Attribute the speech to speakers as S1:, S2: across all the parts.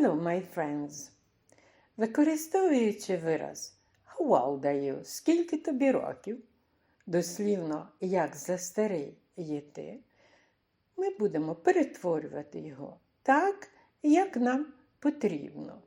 S1: Hello, my friends. Використовуючи вираз How old are you? Скільки тобі років? Дослівно, як за старий є ти, ми будемо перетворювати його так, як нам потрібно.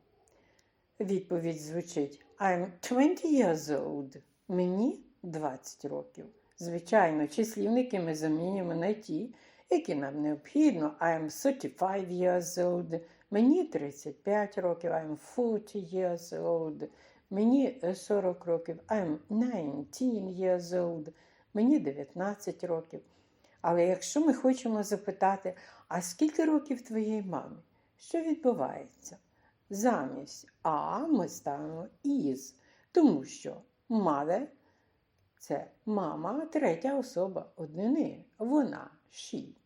S1: Відповідь звучить I'm 20 years old. Мені 20 років. Звичайно, числівники ми замінюємо на ті, які нам необхідно. I'm 35 years old. Мені 35 років, I'm 40 years old. Мені 40 років, I'm 19 years old. Мені 19 років. Але якщо ми хочемо запитати, а скільки років твоєї мамі? Що відбувається? Замість А ми ставимо із, тому що mother – це мама, третя особа однини. Вона she.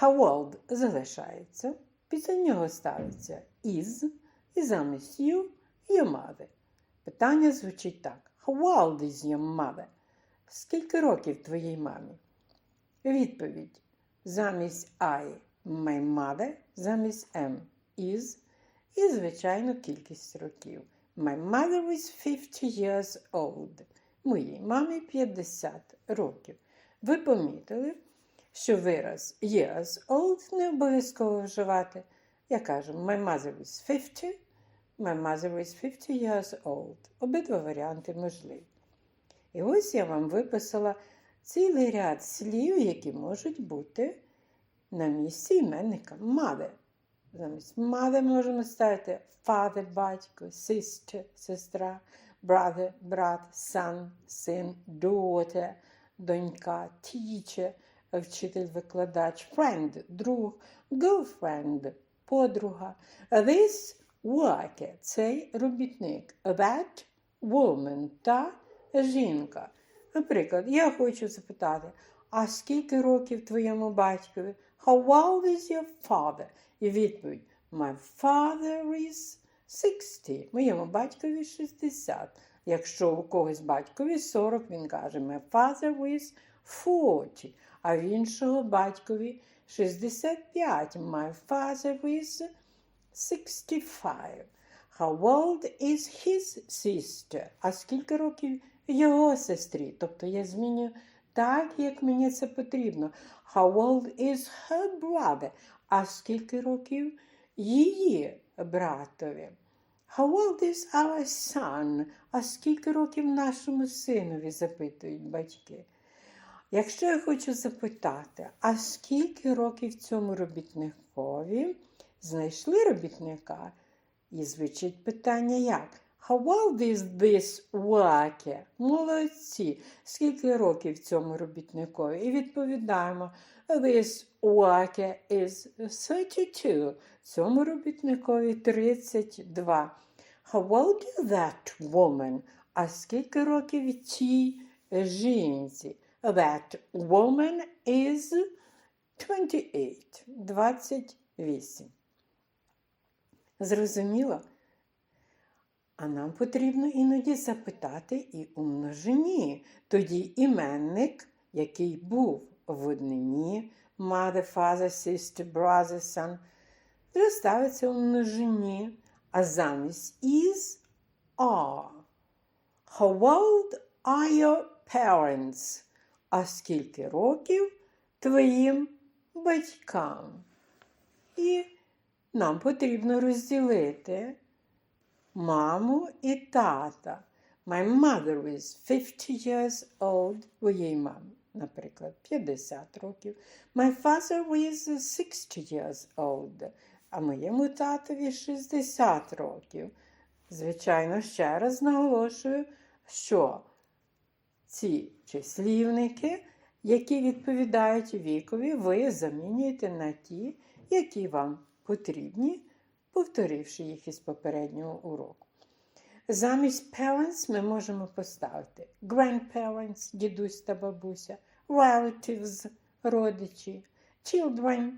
S1: How old залишається, після нього ставиться is, і замість you your mother. Питання звучить так: How old is your mother? Скільки років твоїй мамі? Відповідь: замість I my mother, замість M is і, звичайно, кількість років. My mother is 50 years old. Моїй мамі 50 років. Ви помітили, що вираз years old не обов'язково вживати. Я кажу, my mother is 50, my mother is 50 years old. Обидва варіанти можливі. І ось я вам виписала цілий ряд слів, які можуть бути на місці іменника mother. Замість mother можемо ставити father, батько, sister, сестра, brother, брат, son, син, daughter, донька, teacher, вчитель-викладач, friend, друг, girlfriend, подруга. This worker – цей робітник. That woman та жінка. Наприклад, я хочу запитати, а скільки років твоєму батькові? How old is your father? І відповідь My father is 60. Моєму батькові 60. Якщо у когось батькові 40, він каже My father is 40. А в іншого батькові 65. My father is 65. How old is his sister? А скільки років його сестрі? Тобто я змінюю так, як мені це потрібно. How old is her brother? А скільки років її братові? How old is our son? А скільки років нашому синові? запитують батьки. Якщо я хочу запитати, а скільки років цьому робітникові знайшли робітника? І звучить питання як? How old is this worker? Молодці. Скільки років цьому робітникові? І відповідаємо, this worker is 32. Цьому робітникові 32. How old is that woman? А скільки років цій жінці? That woman is 28. 28. Зрозуміло? А нам потрібно іноді запитати і у множині. Тоді іменник, який був в однині, mother, father, sister, brother, son, ставиться у множині, а замість is are. How old are your parents? А скільки років твоїм батькам? І нам потрібно розділити маму і тата. My mother is 50 years old. Моїй мамі, наприклад, 50 років. My father is 60 years old. А моєму татові 60 років. Звичайно, ще раз наголошую, що ці числівники, які відповідають вікові, ви замінюєте на ті, які вам потрібні, повторивши їх із попереднього уроку. Замість parents ми можемо поставити grandparents, дідусь та бабуся, relatives, родичі, children,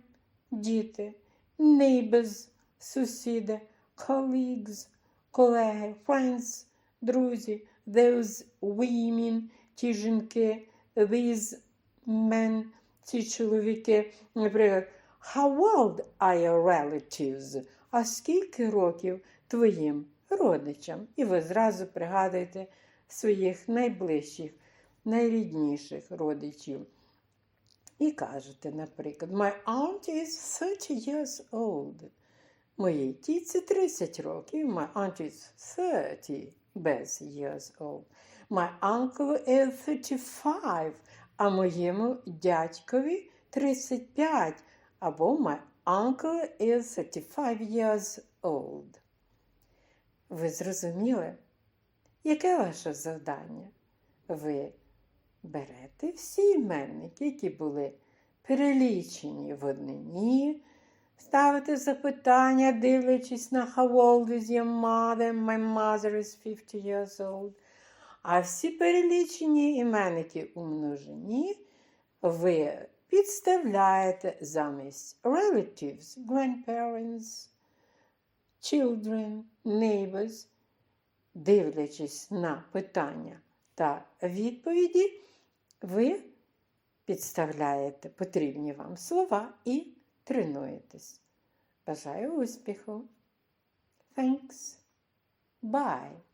S1: діти, neighbors, сусіди, colleagues, колеги, friends, друзі, those women, ті жінки, these men, ці чоловіки. Наприклад, How old are your relatives? А скільки років твоїм родичам? І ви зразу пригадуєте своїх найближчих, найрідніших родичів. І кажете, наприклад, My aunt is 30 years old. Моїй тітці 30 років. My aunt is 30 без years old. My uncle is 35, а моєму дядькові 35. Або my uncle is 35 years old. Ви зрозуміли? Яке ваше завдання? Ви берете всі іменники, які були перелічені в однині, ставите запитання, дивлячись на how old is your mother? My mother is 50 years old. А всі перелічені іменники у множині ви підставляєте замість relatives, grandparents, children, neighbors, дивлячись на питання та відповіді, ви підставляєте потрібні вам слова і тренуєтесь. Бажаю успіху! Thanks! Bye!